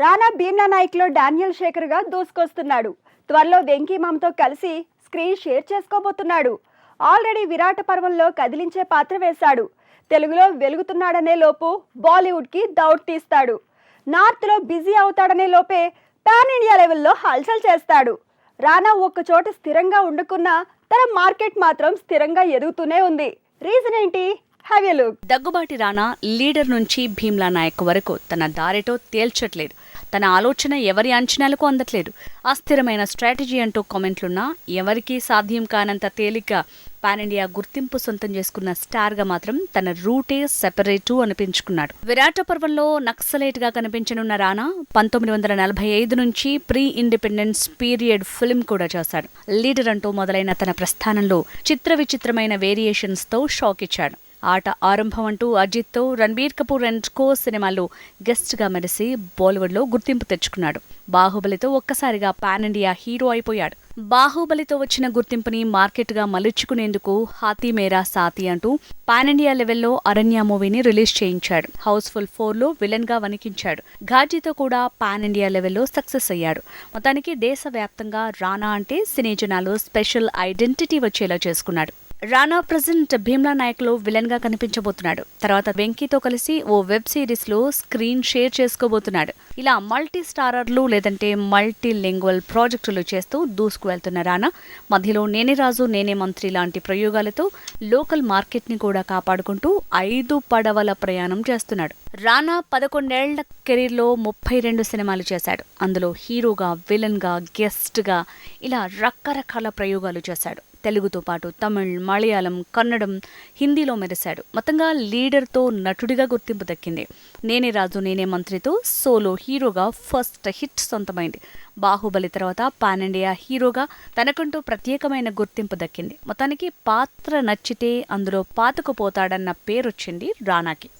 రానా Bheemla నాయక్లో Daniel శేఖర్గా దూసుకొస్తున్నాడు. త్వరలో వెంకీ మామతో కలిసి స్క్రీన్ షేర్ చేసుకోబోతున్నాడు. ఆల్రెడీ విరాట పర్వంలో కదిలించే పాత్ర వేశాడు. తెలుగులో వెలుగుతున్నాడనే లోపు బాలీవుడ్కి దౌడ్ తీస్తాడు. నార్త్లో బిజీ అవుతాడనే లోపే పాన్ ఇండియా లెవెల్లో హల్చల్ చేస్తాడు. రానా ఒక్కచోట స్థిరంగా ఉండకున్నా తన మార్కెట్ మాత్రం స్థిరంగా ఎదుగుతూనే ఉంది. రీజన్ ఏంటి? Have a look Daggubati Rana leader నుంచి భీమ్లా నాయక్ వరకు తన దారిటో తేల్చట్లేదు. తన ఆలోచన ఎవరి అంచనాలకు అందట్లేదు. అస్థిరమైన స్ట్రాటజీ అంటూ కామెంట్లున్నా ఎవరికీ సాధ్యం కానంత తేలిక పాన్ ఇండియా గుర్తింపు సొంతం చేసుకున్న స్టార్గా మాత్రం తన రూటే సెపరేటు అనిపించుకున్నాడు. విరాట పర్వంలో నక్సలైట్గా కనిపించనున్న రానా పంతొమ్మిది వందల నలభై ఐదు నుంచి ప్రీ ఇండిపెండెన్స్ పీరియడ్ ఫిల్మ్ కూడా చేశాడు. లీడర్ అంటూ మొదలైన తన ప్రస్థానంలో చిత్ర విచిత్రమైన వేరియేషన్స్తో షాక్ ఇచ్చాడు. ఆట ఆరంభం అంటూ అజిత్తో రణబీర్ కపూర్ అండ్ కో సినిమాల్లో గెస్ట్గా మెరిసి బాలీవుడ్లో గుర్తింపు తెచ్చుకున్నాడు. బాహుబలితో ఒక్కసారిగా పాన్ ఇండియా హీరో అయిపోయాడు. బాహుబలితో వచ్చిన గుర్తింపుని మార్కెట్గా మలుచుకునేందుకు హాతీ మేరా సాతి అంటూ పాన్ ఇండియా లెవెల్లో అరణ్య మూవీని రిలీజ్ చేయించాడు. హౌస్ఫుల్ ఫోర్లో విలన్గా వణికించాడు. ఘాజీతో కూడా పాన్ ఇండియా లెవెల్లో సక్సెస్ అయ్యాడు. మొత్తానికి దేశవ్యాప్తంగా రానా అంటే సినీ జనాలు స్పెషల్ ఐడెంటిటీ వచ్చేలా చేసుకున్నాడు. రానా ప్రజెంట్ భీమ్లా నాయక్లో విలన్గా విలన్గా కనిపించబోతున్నాడు. తర్వాత వెంకీతో కలిసి ఓ వెబ్ సిరీస్లో స్క్రీన్ షేర్ చేసుకోబోతున్నాడు. ఇలా మల్టీ స్టారర్లు లేదంటే మల్టీ లింగ్వల్ ప్రాజెక్టులు చేస్తూ దూసుకు వెళ్తున్న రానా మధ్యలో నేనే రాజు నేనే మంత్రి లాంటి ప్రయోగాలతో లోకల్ మార్కెట్ని కూడా కాపాడుకుంటూ ఐదు పడవల ప్రయాణం చేస్తున్నాడు. రానా పదకొండేళ్ళ కెరీర్లో ముప్పై రెండు సినిమాలు చేశాడు. అందులో హీరోగా విలన్గా గెస్ట్గా ఇలా రకరకాల ప్రయోగాలు చేశాడు. తెలుగుతో పాటు తమిళ్ మలయాళం కన్నడం హిందీలో మెరిశాడు. మొత్తంగా లీడర్తో నటుడిగా గుర్తింపు దక్కింది. నేనే రాజు నేనే మంత్రితో సోలో హీరోగా ఫస్ట్ హిట్ సొంతమైంది. బాహుబలి తర్వాత పాన్ ఇండియా హీరోగా తనకంటూ ప్రత్యేకమైన గుర్తింపు దక్కింది. మొత్తానికి పాత్ర నచ్చితే అందులో పాతుకుపోతాడన్న పేరొచ్చింది రానాకి.